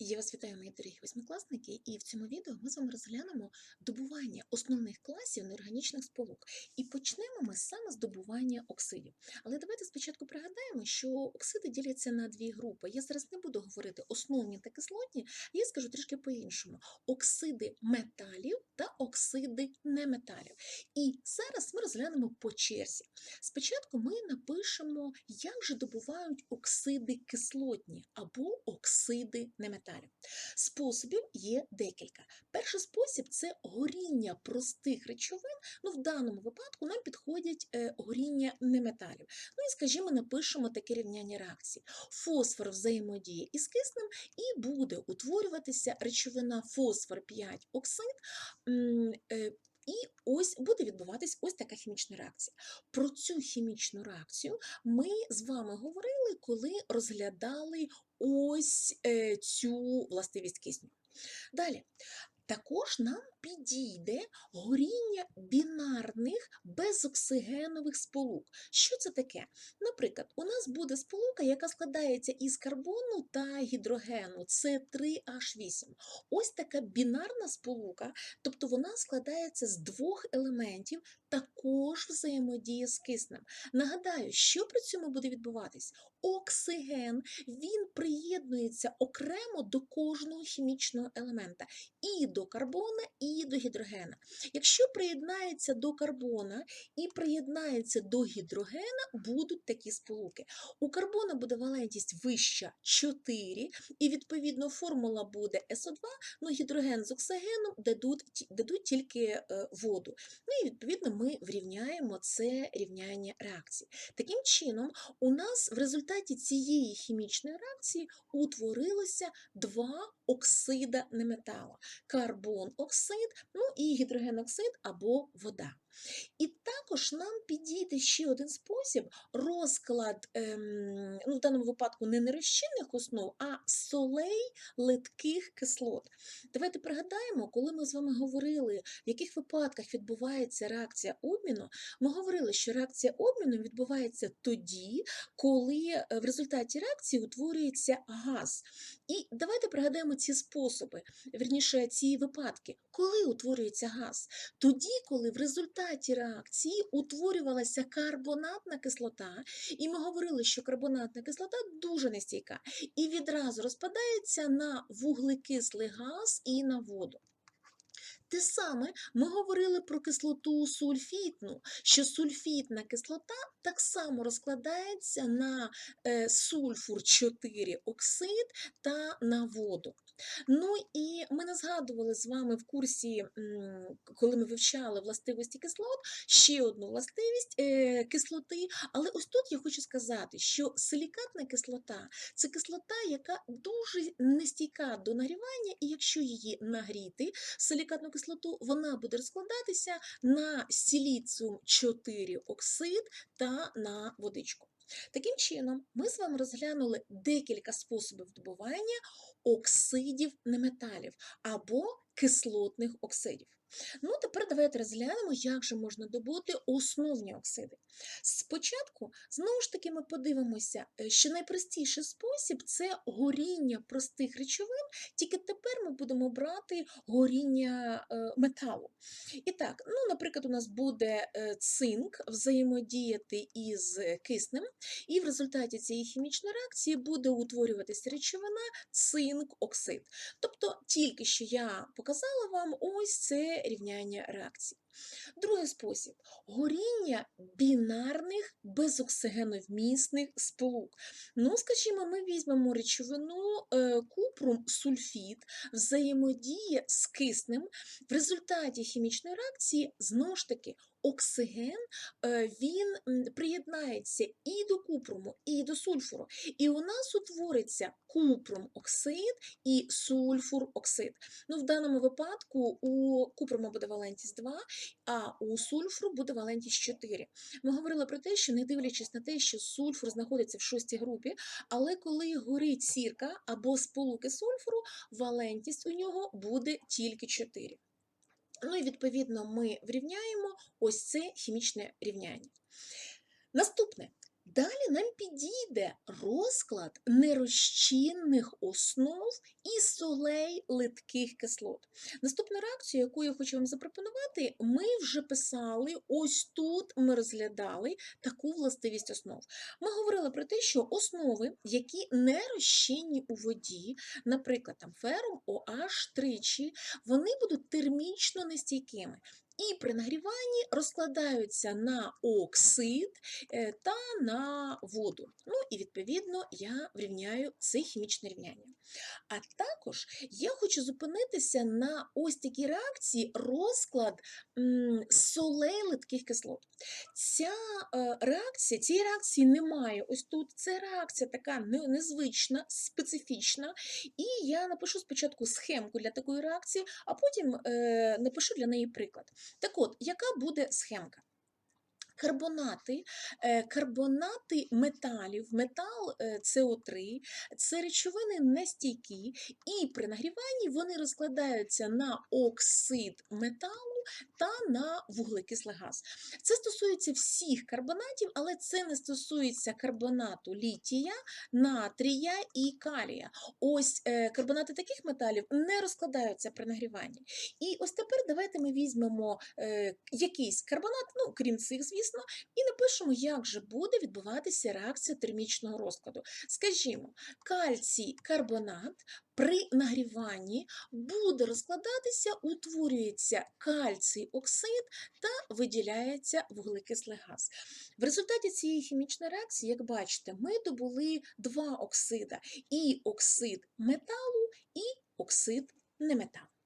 Я вас вітаю, мої дорогі восьмикласники, і в цьому відео ми з вами розглянемо добування основних класів неорганічних сполук. І почнемо ми саме з добування оксидів. Але давайте спочатку пригадаємо, що оксиди діляться на дві групи. Я зараз не буду говорити основні та кислотні, я скажу трішки по-іншому: оксиди металів та оксиди неметалів. І зараз ми розглянемо по черзі. Спочатку ми напишемо, як же добувають оксиди кислотні або оксиди неметалів. Способів є декілька. Перший спосіб це горіння простих речовин. Ну, в даному випадку нам підходять е, горіння неметалів. Ну і, скажімо, напишемо таке рівняння реакції. Фосфор взаємодіє із киснем і буде утворюватися речовина фосфор 5 оксид. Ось буде відбуватись ось така хімічна реакція. Про цю хімічну реакцію ми з вами говорили, коли розглядали ось е, цю властивість кисню. Далі. Також нам підійде горіння бінарних безоксигенових сполук. Що це таке? Наприклад, у нас буде сполука, яка складається із карбону та гідрогену, це 3H8. Ось така бінарна сполука, тобто вона складається з двох елементів, також взаємодіє з киснем. Нагадаю, що при цьому буде відбуватись? Оксиген він приєднується окремо до кожного хімічного елемента, і до карбона, і до гідрогена. Якщо приєднається до карбона і приєднається до гідрогена, будуть такі сполуки. У карбона буде валентність вища 4, і відповідно формула буде СО2, ну гідроген з оксигеном дадуть, дадуть тільки е, воду. Ну і відповідно ми врівняємо це рівняння реакції. Таким чином, у нас в результаті цієї хімічної реакції утворилося два оксида неметала: карбон-оксид, ну і гідрогеноксид або вода. І також нам підійде ще один спосіб розклад, ем, ну, в даному випадку не нерозчинних основ, а солей литких кислот. Давайте пригадаємо, коли ми з вами говорили, в яких випадках відбувається реакція обміну, ми говорили, що реакція обміну відбувається тоді, коли е, в результаті реакції утворюється газ. І давайте пригадаємо ці способи, вірніше, ці випадки, коли утворюється газ. Тоді, коли в результаті реакції утворювалася карбонатна кислота, і ми говорили, що карбонатна кислота дуже нестійка і відразу розпадається на вуглекислий газ і на воду. Те саме ми говорили про кислоту сульфітну, що сульфітна кислота так само розкладається на е, сульфур 4 оксид та на воду. Ну і ми не згадували з вами в курсі, коли ми вивчали властивості кислот, ще одну властивість е, кислоти. Але ось тут я хочу сказати, що силікатна кислота це кислота, яка дуже нестійка до нагрівання, і якщо її нагріти, силікатну кислоту, вона буде розкладатися на сіліціум 4 оксид та на водичку. Таким чином, ми з вами розглянули декілька способів добування оксидів неметалів або кислотних оксидів. Ну, тепер давайте розглянемо, як же можна добути основні оксиди. Спочатку, знову ж таки, ми подивимося, е, що найпростіший спосіб це горіння простих речовин, тільки тепер ми будемо брати горіння е, металу. І так, ну, наприклад, у нас буде е, цинк взаємодіяти із киснем, і в результаті цієї хімічної реакції буде утворюватися речовина цинк-оксид. Тобто, тільки що я показала вам ось це рівняння реакції. Другий спосіб горіння бінарних безоксигеновмісних сполук. Ну, скажімо, ми візьмемо речовину е, купрум сульфід, взаємодіє з киснем. В результаті хімічної реакції знову ж таки оксиген е, він приєднається і до купруму, і до сульфуру. І у нас утвориться купрум-оксид і сульфур-оксид. Ну, в даному випадку у купруму буде валентність 2, а у сульфру буде валентність 4. Ми говорили про те, що не дивлячись на те, що сульфур знаходиться в шостій групі, але коли горить сірка або сполуки сульфуру, валентність у нього буде тільки 4. Ну і відповідно ми врівняємо ось це хімічне рівняння. Наступне. Далі нам підійде розклад нерозчинних основ і солей литких кислот. Наступну реакцію, яку я хочу вам запропонувати, ми вже писали, ось тут ми розглядали таку властивість основ. Ми говорили про те, що основи, які не розчинні у воді, наприклад, там ферум OH тричі, вони будуть термічно нестійкими. І при нагріванні розкладаються на оксид е, та на воду. Ну і відповідно я врівняю це хімічне рівняння. А також я хочу зупинитися на ось такій реакції розклад солей литких кислот. Ця е, реакція, цієї реакції немає. Ось тут це реакція така незвична, специфічна. І я напишу спочатку схемку для такої реакції, а потім е, напишу для неї приклад. Так от, яка буде схемка? Карбонати, е, карбонати металів, метал е, СО3 це речовини нестійкі, і при нагріванні вони розкладаються на оксид металу та на вуглекислий газ. Це стосується всіх карбонатів, але це не стосується карбонату літія, натрія і калія. Ось е, карбонати таких металів не розкладаються при нагріванні. І ось тепер давайте ми візьмемо е, якийсь карбонат, ну крім цих, звісно, і напишемо, як же буде відбуватися реакція термічного розкладу. Скажімо, кальцій карбонат при нагріванні буде розкладатися, утворюється кальцій оксид та виділяється вуглекислий газ. В результаті цієї хімічної реакції, як бачите, ми добули два оксида: і оксид металу, і оксид неметалу.